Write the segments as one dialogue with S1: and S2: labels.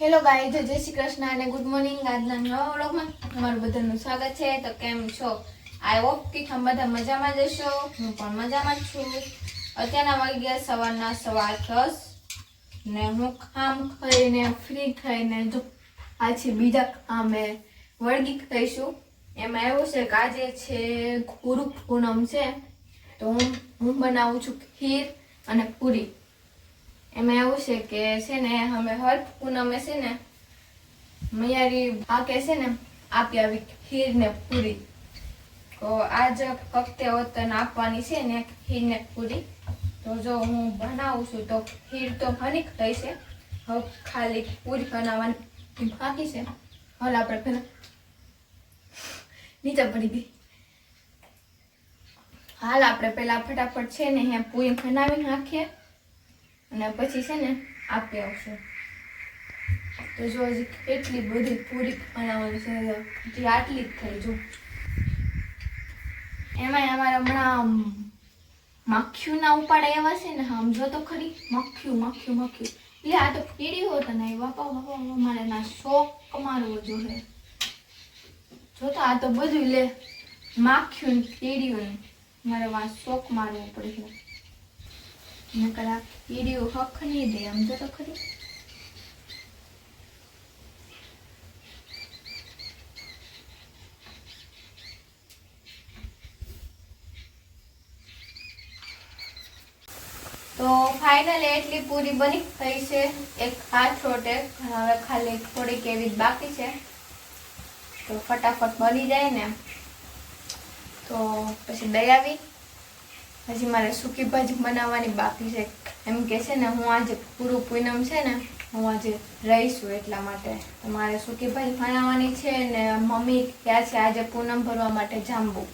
S1: Hello ગાઈ જય શ્રી કૃષ્ણ અને ગુડ મોર્નિંગ આજના નવા વ્લોગમાં તમારું બધાનું સ્વાગત છે. તો કેમ છો? આઈ હોપ કે તમે બધા મજામાં જ હશો. હું પણ મજામાં જ છું. અત્યારના વાગી ગયા સવારના સવા દસ ને હું કામ ખાઈને ફ્રી થઈને જો આજે બીજા કામે વળગી થઈશું. એમાં એવું છે કે આજે છે ગુરુ પૂનમ છે. તો હું હું બનાવું છું ખીર અને પૂરી. એમાં એવું છે કે છે ને અમે હર પૂનમે છે ને મૈયારી પાકે છે ને આપી આવી ખીર ને પૂરી તો આજ વખતે વતન આપવાની છે ને ખીર ને પૂરી તો જો હું બનાવું છું તો ખીર તો બની થઈ છે હવે ખાલી પૂરી બનાવવાની બાકી છે હાલ આપણે પેલા નીચે પડી ગઈ હાલ આપણે પેલા ફટાફટ છે ને અહીંયા પૂરી બનાવી નાખીએ અને પછી છે ને આપી આવશે. તો જો હજી કેટલી બધી પૂરી બનાવવાની છે, હજી આટલી જ થઈ જો. એમાંય અમારે હમણાં મખ્યું ના ઉપાડે એવા છે ને સમજો તો ખરી. મખ્યું મખ્યું મખ્યું. એટલે આ તો કીડી હોત ને બાપા બાપા મારે ના શોખ મારવો જોઈએ જો તો આ તો બધું લે. માખ્યું ને પીડ્યું ને મારે વાં શોખ મારવો પડશે નકર આ પીડીઓ હક નહીં દે આમ જો તો ખરી તો ફાઇનલી એટલી પૂરી બની થઈ છે. એક હાથ છોટે હવે ખાલી થોડીક એવી જ બાકી છે. તો ફટાફટ બની જાય ને. તો પછી દઈ આવી. હજી મારે સૂકી ભાજી બનાવવાની બાકી છે. એમ કે છે ને, હું આજે પૂરું પૂનમ છે ને, હું આજે રહીશું એટલા માટે. તો મારે સૂકી ભાજી બનાવવાની છે ને, મમ્મી ક્યાં છે આજે પૂનમ ભરવા માટે જાંબુ.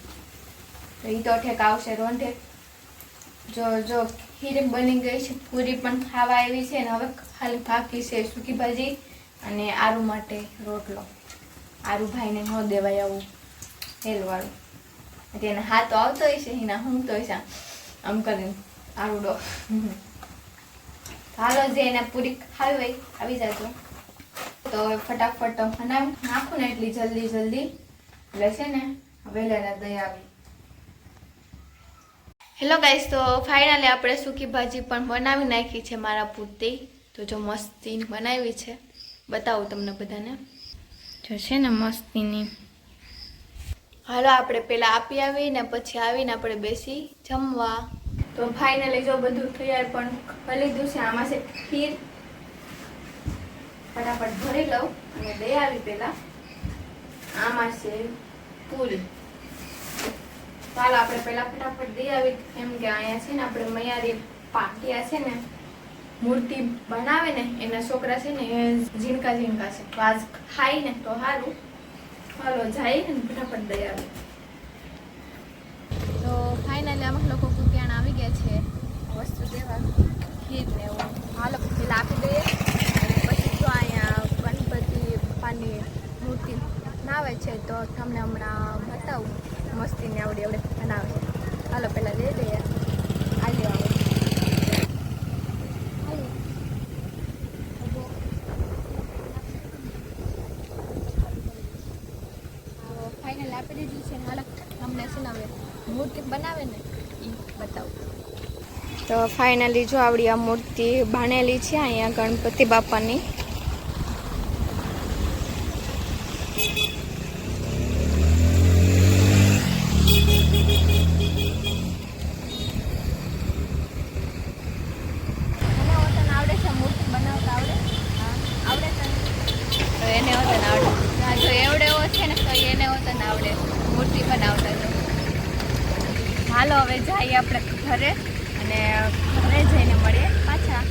S1: તો એ તો ઠેક આવશે, રોંઢે. જો જો, ખીર બની ગઈ છે, પૂરી પણ ખાવા આવી છે ને, હવે ખાલી બાકી છે સૂકી ભાજી અને આરુ માટે રોટલો. આરુ ભાઈને ન દેવાય આવું તેલવાળું. તેને હાથ આવતો હશે એના હું તો છે. આમ કરીને આરુડો. હાલો જે એને પૂરી ખાવી હોય, આવી જાજો તો. ફટાફટ બનાવી નાખું ને એટલી જલ્દી જલ્દી. એટલે છે ને વહેલા દઈ આવી. હેલો ગાઈસ તો ફાઇનલી આપણે સૂકી ભાજી પણ બનાવી નાખી છે મારા પૂરતી તો જો મસ્તી બનાવી છે. બતાવું તમને બધાને. જો છે ને મસ્તીની. હાલો, આપણે પેલા આપી આવીને, પછી આવીને આપણે બેસી જમવા. તો ફાઇનલી જો બધું તૈયાર પણ કરી લીધું છે આમાં છે, ખીર ફટાફટ ભરી લઉં અને દઈ આવી પેલા. આમાં છે પૂરી. ચાલો, આપણે પેલા ફટાફટ દઈ આવી. એમ કે અહીંયા છે ને આપણે મૈયારી પાટિયા છે ને, મૂર્તિ બનાવે ને, એના છોકરા છે ને એ ઝીણકા ઝીણકા છે. વાસ ખાઈ ને તો સારું ચાલો જાય તો ફાઇનલી અમુક લોકો કુતિયાણ આવી ગયા છે. વસ્તુ દેવા ખીર એવું. હાલો પેલા આપી દઈએ. પછી જો અહીંયા ગણપતિ બાપાની મૂર્તિ બનાવે છે, તો તમને હમણાં બતાવું. મસ્તીને ને આવડે બનાવે છે. હાલો, પહેલાં દઈ દઈએ આજે આવે ફાઇનલ આપી દીધી છે હાલો તમને છે ને હવે મૂર્તિ બનાવે ને એ બતાવું તો ફાઇનલી જો આવડી આ મૂર્તિ બાણેલી છે અહીંયા ગણપતિ બાપાની મને વતન આવડે છે મૂર્તિ બનાવતા આવડે હા આવડે તને તો એને વતન આવડે હા જો એવડે એવો છે ને તો એને વતન આવડે મૂર્તિ બનાવતા જો હાલો હવે જઈએ આપણે ઘરે અને ઘરે જઈને મળીએ પાછા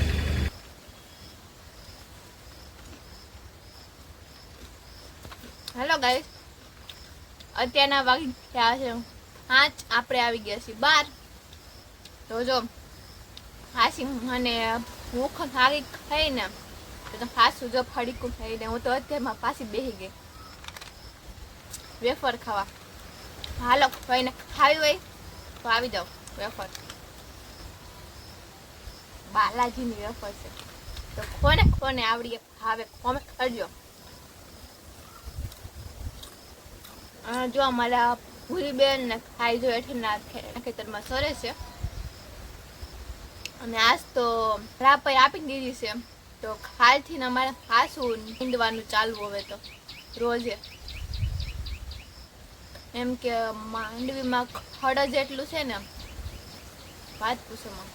S1: હાલો ગાઈસ અત્યારના વાગી ગયા છે. પાંચ આપણે આવી ગયા છીએ બાર તો જો, હાસી મને ભૂખ લાગી ખાઈને, તો પાછું જો ફડીકું ખાઈને, હું તો અત્યારમાં પાછી બેસી ગઈ. વેફર ખાવા. હાલો, ભાઈને ખાવી હોય તો આવી જાઓ, વેફર. બાલાજીની વેફર છે. તો કોને કોને આવડીએ ભાવે કોમેન્ટ કરજો આ જો અમારા ભૂરી બેન ને ખાઈ જો એઠીના ખેતરમાં સરે છે. અને આજ તો રાપાઈ આપી દીધી છે. તો ખાલથી ને અમારે ખાસું નીંદવાનું ચાલવું હવે તો, રોજે. એમ કે માંડવીમાં ખડ જેટલું છે ને, વાત પૂછોમાં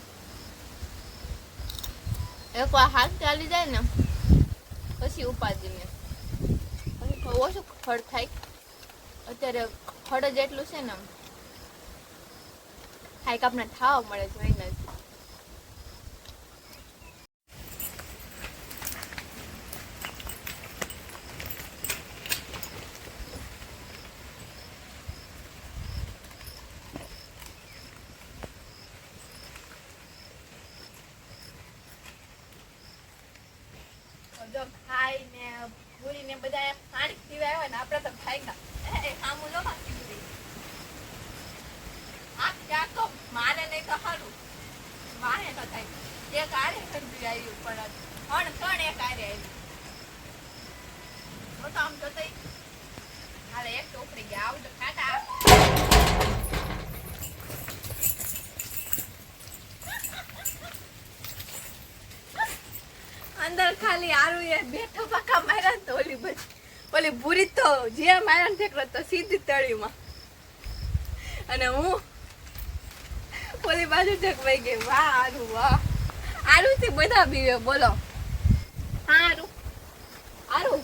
S1: એકવાર હાથ ચાલી જાય ને, પછી ઉપાધિ ને પછી ઓછું ખડ થાય અત્યારે હળદ એટલું છે ને ખાઈક આપણે ઠાવ મળે જ જો ખાઈ ને ભૂરી ને બધા પાણી પીવા આવ્યા ને આપડે તો ખાઈ ગયા મારે મારે અંદર ખાલી આરું બેઠો પાકા માર્યા ને તો ઓલી બધી ઓલી ભૂરી તો જે મારા ઠેકડો તો સીધી તળીમાં. અને હું ઓલી બાજુ ઠકવાઈ ગઈ. વાહ આરું વાહ. આરું થી બધા બીવે બોલો. હા આરું આરું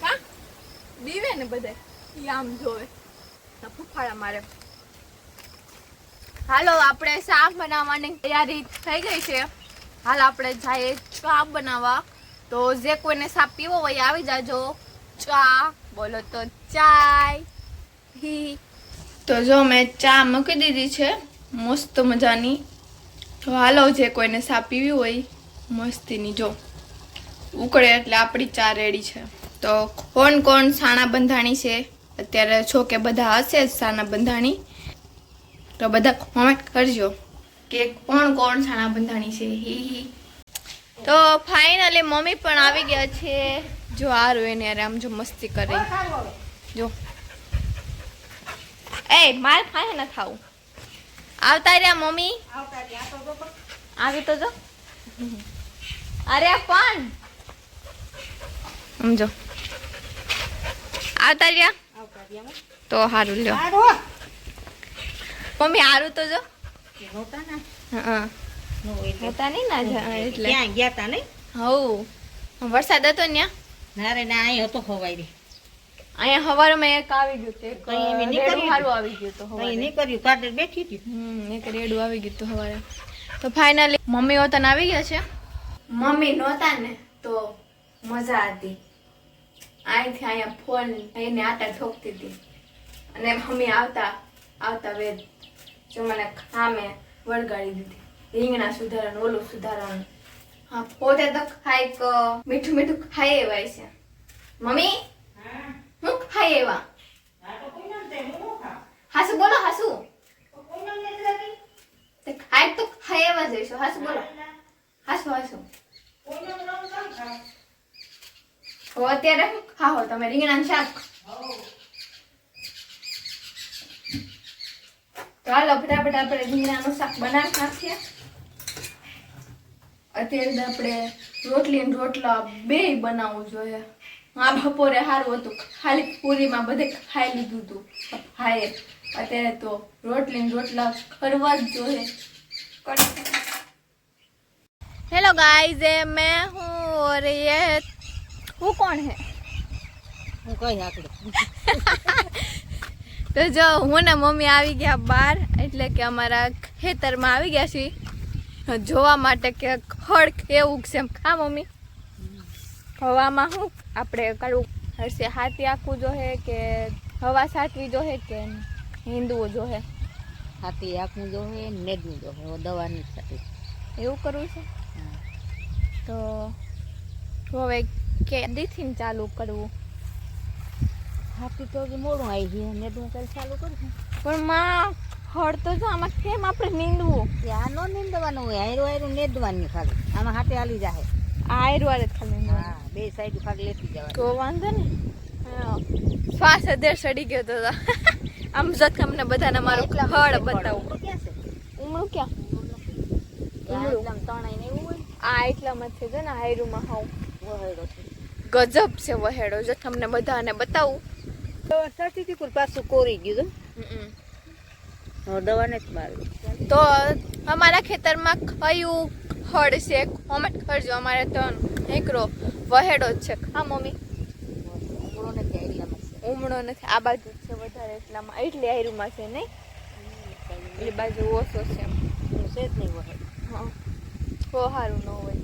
S1: કા? બીવે ને બધા ઈ આમ જોવે. ફૂફાળા મારે. હાલો આપણે શાક બનાવવાની તૈયારી થઈ ગઈ છે. હાલ આપણે જઈએ શાક બનાવવા. તો જે કોઈને સાપ પીવો હોય આવી જાજો. ચા, બોલો તો ચાય. તો જો મેં ચા મૂકી દીધી છે, મસ્ત મજાની. હાલો, જે કોઈને સા પીવી હોય, મસ્તીની જો. ઉકળે એટલે આપણી ચા રેડી છે. તો કોણ કોણ સાણા બંધાણી છે? અત્યારે છો કે બધા હશે જ સાણા બંધાણી. તો બધા કોમેન્ટ કરજો કે કોણ કોણ સાણા બંધાણી છે. હી હી. તો ફાઇનલી મમ્મી પણ આવી ગયા છે. જો આ એને ને આમ જો મસ્તી કરે. જો. એ માર ખાય ન ખાવું. આવતા રહ્યા મમ્મી? આવી તો જો. અરે કોણ સમજો આવતા રહ્યા? તો સારું લ્યો. મમ્મી હારું તો જો. હા હતા નહીં ના એટલે.
S2: ગયા હતા નહીં?
S1: હવ વરસાદ હતો ને
S2: ના રે ના અહીં હતો હવાઈ
S1: અહીંયા હવારમાં એક આવી ગયું હતું.
S2: કઈ એવી નહીં
S1: રેડું
S2: કરી
S1: હારું આવી ગયું હતું
S2: કઈ
S1: હવારે.
S2: કાઢે બેઠી હતી?
S1: હમ એક રેડું આવી ગયું હતું હવારે. તો ફાઇનલી મમ્મી વતન આવી ગયા છે? મમ્મી નહોતા ને તો મજા હતી. અહીંથી અહીંયા ફોન એને આટા ઠોકતી હતી. અને મમ્મી આવતા આવતા વેદ જો મને ખામે વળગાડી દીધી. રીંગણા સુધારણ ઓલું સુધારણ પોતે તો ખાઈક મીઠું મીઠું ખાઈ એવાય છે. મમ્મી, હું ખાઈ એવા હાસુ, બોલો હાસુ. તે ખાઈ તો ખાઈ એવા જઈશું હાસુ, બોલો. હાસુ હાસુ. અત્યારે શું ખાઓ તમે રીંગણાનું શાક. ચાલો, ફટાફટ આપણે રીંગણાનું શાક બનાવી નાખીએ. અત્યારે આપણે રોટલી ને રોટલા બે બનાવવું જોઈએ. આ બપોરે સારું હતું. ખાલી પૂરીમાં બધે ખાઈ લીધું હતું હાય અત્યારે તો રોટલી ને રોટલા કરવા જ જોઈએ. હેલો ગાઈઝ એ મેં હું ઓર એ હું કોણ હે?
S2: હું કઈ આકડું
S1: તો જો હું ને મમ્મી આવી ગયા બહાર એટલે કે અમારા ખેતરમાં આવી ગયા છીએ. જોવા માટે કે ખડ કેવું છે એમ. ખા મમ્મી? હવામાં શું આપણે કરવું હશે હાથી આખું જોહે કે હવા સાચવી જોહે કે હિન્દુઓ જોહે?
S2: હાથી આખું જોહે મેદનું જોહે દવાની સાથે
S1: એવું કરવું છે? તો હવે કે દીથી ચાલુ કરવું.
S2: હાથી તો મોડું આવી ગયું કઈ ચાલુ કરું
S1: પણ માં ખડ તો જો આમાં કેમ આપણે નીંદવું?
S2: આ નો નીંદવાનું હોય આયરું આયરું નેદવાની ખાલી. આમાં હાથે હાલી જાય
S1: આ આયુર્વેદ ખાલી.
S2: હા બે સાઈડ ભાગ લેતી જવા
S1: તો વાંધો ને. શ્વાસ અધેર સડી ગયો તો. આમ જત તમને બધાને મારું હળ બતાવું. ઉમળું ક્યાં
S2: એકદમ તણાઈ ને એવું હોય
S1: આ એટલામાં છે ને હાયરુમાં હાવ.
S2: વહેડો છે.
S1: ગજબ છે વહેડો. જો તમને બધાને બતાવું.
S2: તો થી પાછું કોરી ગયું
S1: હમ.
S2: તો જ મારવી
S1: તો અમારા ખેતરમાં કયું ખડ છે? કોમેન્ટ કરજો અમારે ત્રણ એકરો વહેડો જ છે. હા મમ્મી?
S2: ઉમળો નથી.
S1: આ બાજુ જ છે વધારે એટલામાં. એટલી આયરુમાં છે નહીં? એટલી બાજુ ઓછો છે.
S2: હું છે જ નહીં વહેડ.
S1: હા. બહુ સારું ન હોય.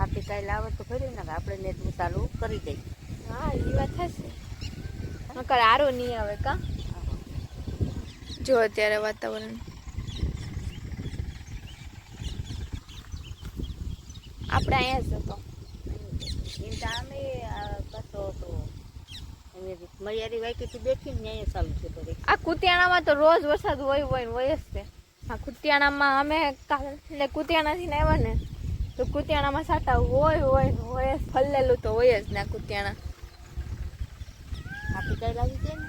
S2: આપી કાંઈ લાવે તો ખરી ને આપણે નેટનું ચાલુ કરી દઈએ.
S1: હા એ વાત થશે નકર આરો નહીં આવે કા? જો અત્યારે વાતાવરણ. આપણે અહીંયા જ હતો.
S2: અમે કરતો પાછો તો મૈયારી વાઈકીથી બેઠી ને અહીંયા ચાલુ છે
S1: આ કુતિયાણામાં તો રોજ વરસાદ હોય હોય ને હોય જ છે આ કુતિયાણામાં અમે કાલે કુતિયાણાથી ને આવ્યા ને તો કુતિયાણામાં સાટા હોય હોય ને હોય ફલેલું તો હોય જ ને આ કુતિયાણા.
S2: આપી કઈ લાગી છે ને?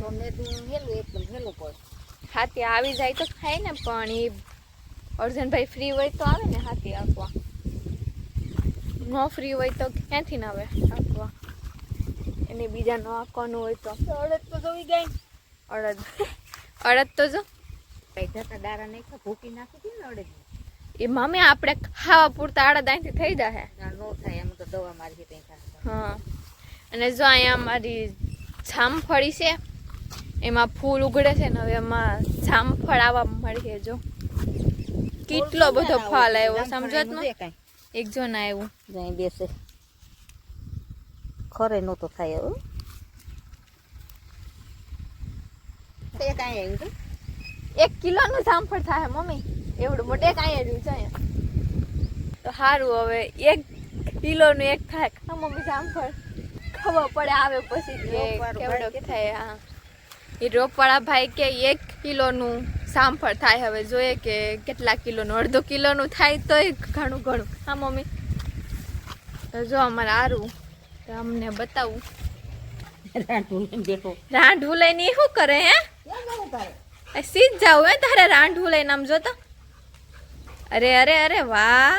S2: તો મેં હેલું એકદમ હેલું પડે.
S1: હાથી આવી જાય તો થાય ને પણ એ અર્જનભાઈ ફ્રી હોય તો આવે ને હાથી આંકવા ન ફ્રી હોય તો ક્યાંથી ના આવે આંકવા એને બીજા ન આપવાનું હોય તો.
S2: અડદ તો જોઈ ગઈ.
S1: અડદ. અડદ તો જો.
S2: જતા દારા નહીં ભૂકી નાખી હતી ને અડદ.
S1: એ મમ્મી આપણે ખાવા પૂરતા અડદ અહીંથી થઈ જાય
S2: ના નો થાય એમ તો દવા મારી
S1: હા. અને જો અહીંયા અમારી જામફળી છે એમાં ફૂલ ઉગડે છે ને હવે એમાં જામફળ આવવા મળીએ જો. કેટલો બધો ફાલ આવ્યો સમજો નો એક જો ના આવ્યું.
S2: જાય બેસે. ખરે નહોતો થાય એવું
S1: એક કિલોનું જામફળ થાય મમ્મી. એવડું મોટે કાંઈ આવ્યું છે તો સારું હવે એક કિલોનું એક થાય. મમ્મી જામફળ. ખબર પડે આવે પછી કે કેવડો થાય હા. એ રોપવાળા ભાઈ કે એક કિલોનું સાંફળ થાય હવે જોઈએ કે કેટલા કિલોનું અડધો કિલોનું થાય તોય ઘણું ઘણું. હા મમ્મી. તો જો અમારે સારું તો અમને બતાવું. રાંઢું લઈને એ શું કરે હે? સીધ જાવ હે તારે રાંઢું લઈને આમ જોતો અરે અરે અરે વાહ.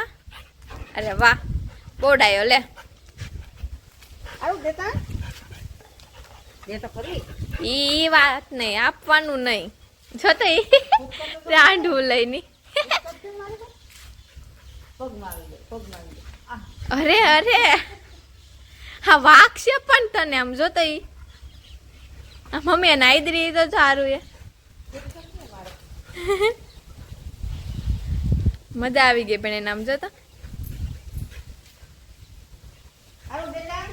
S1: અરે વાહ. બોડાયો લે.
S2: આવું દેતા?
S1: ઈ વાત નહીં આપવાનું નહીં. ઈ રાંઢું લઈને. અરે અરે. હા વાગશે પણ તને આમ જોતો ઈ. મમ્મી નાઈ નાઈદરી તો સારું એ. મજા આવી ગઈ પણ એને આમ જોતો
S2: આવું દેતા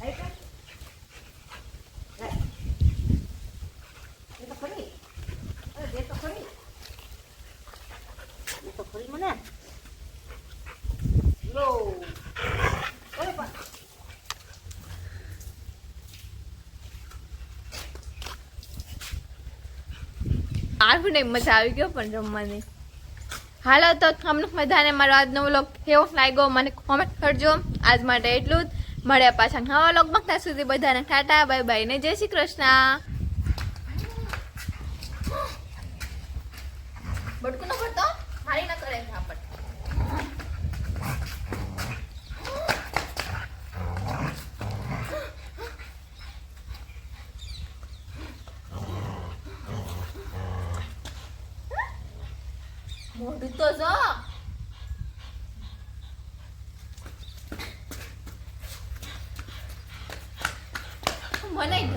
S2: આઈ કા દે તો ખરી અરે દે તો ખરી દે તો ખરી મને લો ઓય પણ
S1: નહીં મજા આવી ગયો પણ રમવાની. હાલો તો તમને બધાને મારો આજનો વ્લોગ કેવો લાગ્યો મને કોમેન્ટ કરજો. આજ માટે એટલું જ. મળ્યા પાછા નવા વ્લોગમાં ત્યાં સુધી બધાને ટાટા, બાય બાય ને જય શ્રી કૃષ્ણ. બટકું ન પડતો મારી ન કરે. મોઢું તો જો મને ઢવડતો જા